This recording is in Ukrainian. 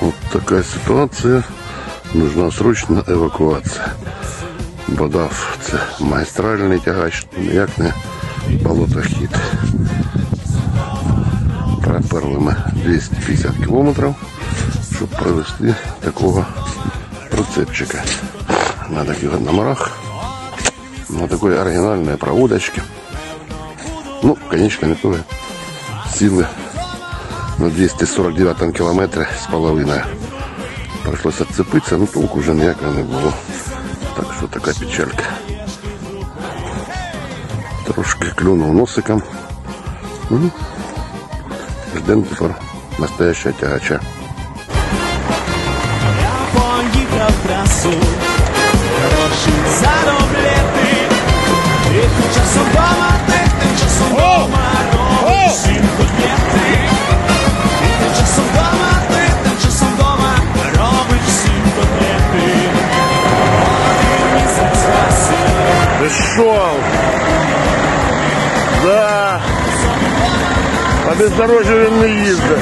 Вот такая ситуация. Нужна срочна евакуація. Бодав це майстральний тягач, ніяк не болотохід. Проперли ми 250 кілометрів, щоб привезти такого прицепчика. На таких номерах, на такой оригинальной проводочке. Ну, конечно, метовые силы на 249 километре с половиной. Пришлось отцепиться, но толку уже ніякого не було. Так що така печалька. Трошки клюнув носиком. Ну, Ждемо тепер настоящего тягача. Я поїхав трасу, Пришел! Да! По бездорожью не їздить.